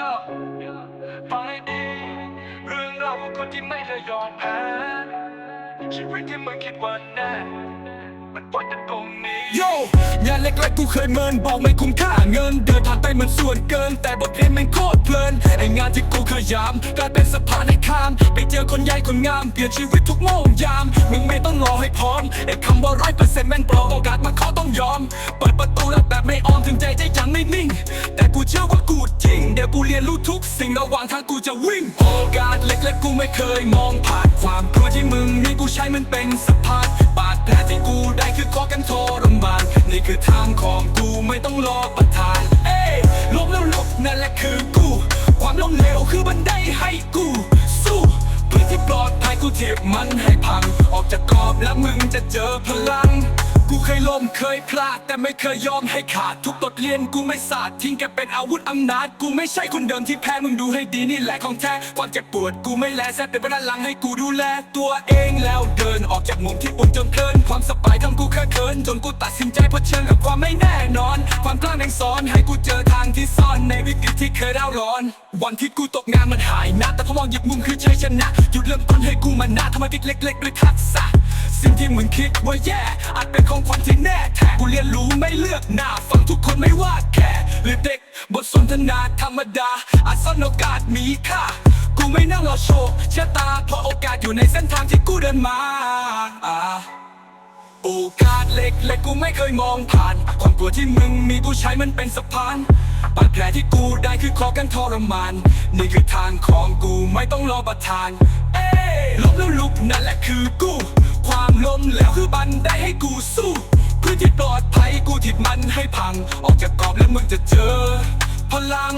yeah ฟังให้ดี เรื่องราวของคนที่ไม่เคยยอมแพ้ชีวิตที่มึงคิดว่าแน่มันปล่อยแต่ตรงนี้โยงานเล็กๆกูเคยเมินบอกไม่คุ้มค่าเงิน เดินผ่านไปเหมือนส่วนเกิน แต่บทเรียนม่งโคตรเพลินไองานที่กูเคยยามกลายเป็นสะพานให้ข้าม ไปเจอคนใหญ่คนงามเปลี่ยนชีวิตทุกโมงยาม มึงไม่ต้องรอให้พร้อมไอคำว่าร้อยเปอร์เซ็นต์แม่งปลอมโอกาสมาขอต้อง ยอม เปิดประตูแล้วแบบไม่ออมถึงใจจะยังไม่นิ่ง แต่กูเชื่อว่ากูจริง เดี๋ยวกูเรียนรู้ทุกสิ่งระหว่างทางกูจะวิ่ง โอกาสเล็กๆกูไม่เคยมองผ่านความกลัวที่มึงมีกูใช้มันเป็นสะพานบาดแผลที่กูได้คือขอกันทรมานนี่คือทางของกูไม่ต้องรอประทาน เอ้ล้มแล้วลุกนั่นแหละคือกู ความล้มเหลวคือบันไดให้กูสู้เพื่อที่ปลอดภัยกูเทียบมันให้พัง ออกจากกรอบแล้วมึงจะเจอพลัง กูเคยล้มเคยพลาด แต่ไม่เคยยอมให้ขาด ทุกบทเรียนกูไม่สาดทิ้งแกเป็นอาวุธอำนาจ กูไม่ใช่คนเดิมที่แพ้มึงดูให้ดีนี่แหละของแท้ความเจ็บปวดกูไม่แลแซ่เป็นพลังให้กูดูแล ตัวเองแล้วเดินออกจากมุมที่ปุ่นจนเพลินความสบายทำกูแค่เคินจนกูตัดสินใจเผชิญกับความไม่แน่นอน ความกล้าแม่งสอนให้กูเจอทางที่ ที่เคยร่าร้อน วันที่กูตกงานมันหายหนะ แต่พอมองหยิบมุมคือชัยชนะ หยุดเริ่มต้นให้กูมันนาทำไมพลิกเล็ก ๆ ด้วยทักษะ สิ่งที่มึงคิดว่าแย่อาจเป็นของขวัญที่แน่แท้กูเรียนรู้ไม่เลือกหน้าฟังทุกคนไม่ว่าแก่หรือเด็กบทสนทนาธรรมดาอาจซ่อนโอกาสมีค่ากูไม่นั่งรอโชว์ชะตาเพราะโอกาสอยู่ในเส้นทางที่กูเดินมาโอกาสเล็กๆกูไม่เคยมองผ่าน ความกลัวที่มึงมีกูใช้มันเป็นสะพาน บาดแผลที่กูได้คือขอกันทรมาน นี่คือทางของกูไม่ต้องรอประทาน เอ้ล้มแล้วลุกนั่นแหละคือกู ความล้มแล้วคือบันไดให้กูสู้เพื่อที่ปลอดภัยกูทิดมันให้พัง ออกจากกรอบแล้วมึงจะเจอ พลัง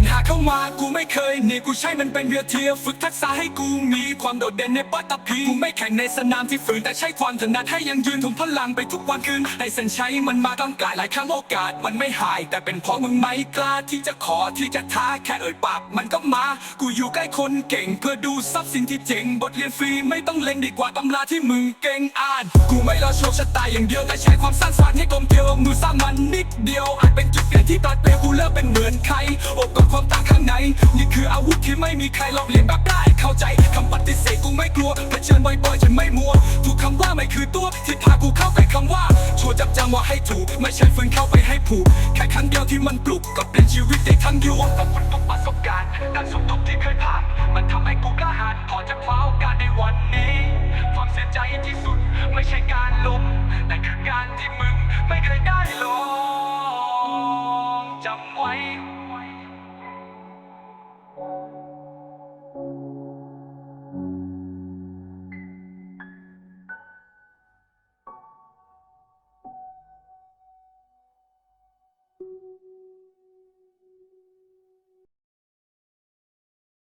ปัญหาเข้ามากูไม่เคยหนีกูใช้มันเป็นเรือเทียฝึกทักษะให้กูมีความโดดเด่นในปัตตภีกูไม่แข่งในสนามที่ฝืนแต่ใช้ความถนัดให้ยังยืนทุ่มพลังไปทุกวันคืนในเส้นชัยมันมาต้องกายหลายครั้งโอกาสมันไม่หาย แต่เป็นเพราะมึงไม่กล้าที่จะขอที่จะท้าแค่เอ่ยปากมันก็มา กูอยู่ใกล้คนเก่ง เพื่อดูทรัพย์สินที่เจ๋งบทเรียนฟรีไม่ต้องเล็งดีกว่าตำราที่มึงเก่งอ่านกูไม่รอโชคชะตาอย่างเดียวแต่ใช้ความสร้างสรรค์ให้กลมเกลียวมือสร้างมันนิดเดียวอาจเป็นจุดเปลี่ยนที่ตัดเปลวกู เลิกเป็นเหมือนใครอบกอดความต่างข้างใน นี่คืออาวุธที่ไม่มีใครลอกเลียนแบบได้เข้าใจคำปฏิเสธกูไม่กลัวเผชิญบ่อยๆฉันไม่มัวถูกคำว่าไม่คือตัวที่พากูเข้าไปคำว่าชัวร์จับจังว่าให้ถูกไม่ใช่ฝืนเข้าไปให้ผูกแค่ครั้งเดียวที่มันปลุกก็เปลี่ยนชีวิตได้ทั้งยวงขอบคุณทุกประสบการณ์การสุขทุกที่เคยผ่านมันทำให้กูกล้าหาญพอจะคว้าโอกาสในวันนี้ ความเสียใจที่สุดไม่ใช่การ